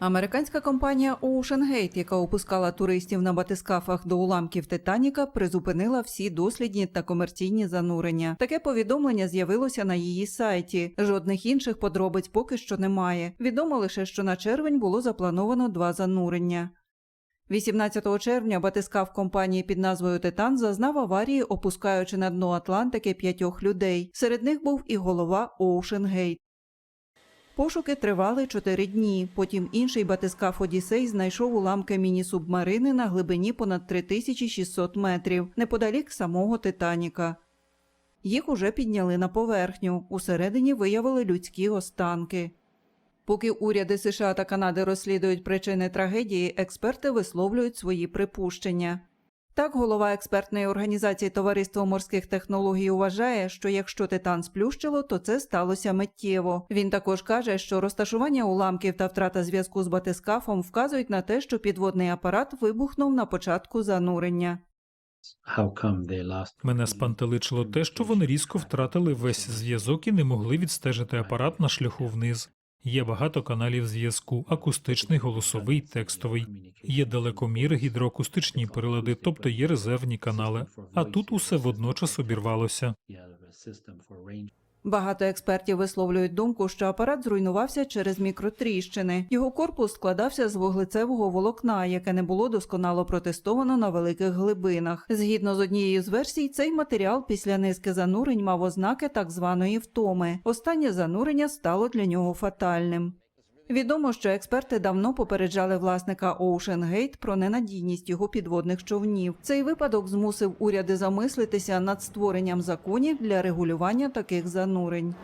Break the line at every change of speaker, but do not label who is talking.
Американська компанія OceanGate, яка опускала туристів на батискафах до уламків Титаніка, призупинила всі дослідні та комерційні занурення. Таке повідомлення з'явилося на її сайті. Жодних інших подробиць поки що немає. Відомо лише, що на червень було заплановано два занурення. 18 червня батискаф компанії під назвою Титан зазнав аварії, опускаючи на дно Атлантики п'ятьох людей. Серед них був і голова OceanGate. Пошуки тривали чотири дні. Потім інший батискаф Одіссей знайшов уламки міні-субмарини на глибині понад 3600 метрів, неподалік самого Титаніка. Їх уже підняли на поверхню. Усередині виявили людські останки. Поки уряди США та Канади розслідують причини трагедії, експерти висловлюють свої припущення. Так, голова експертної організації Товариство морських технологій вважає, що якщо титан сплющило, то це сталося миттєво. Він також каже, що розташування уламків та втрата зв'язку з батискафом вказують на те, що підводний апарат вибухнув на початку занурення.
Мене спантеличило те, що вони різко втратили весь зв'язок і не могли відстежити апарат на шляху вниз. Є багато каналів зв'язку: акустичний, голосовий, текстовий. Є далекоміри, гідроакустичні прилади, тобто є резервні канали. А тут усе водночас обірвалося.
Багато експертів висловлюють думку, що апарат зруйнувався через мікротріщини. Його корпус складався з вуглецевого волокна, яке не було досконало протестовано на великих глибинах. Згідно з однією з версій, цей матеріал після низки занурень мав ознаки так званої втоми. Останнє занурення стало для нього фатальним. Відомо, що експерти давно попереджали власника Gate про ненадійність його підводних човнів. Цей випадок змусив уряди замислитися над створенням законів для регулювання таких занурень.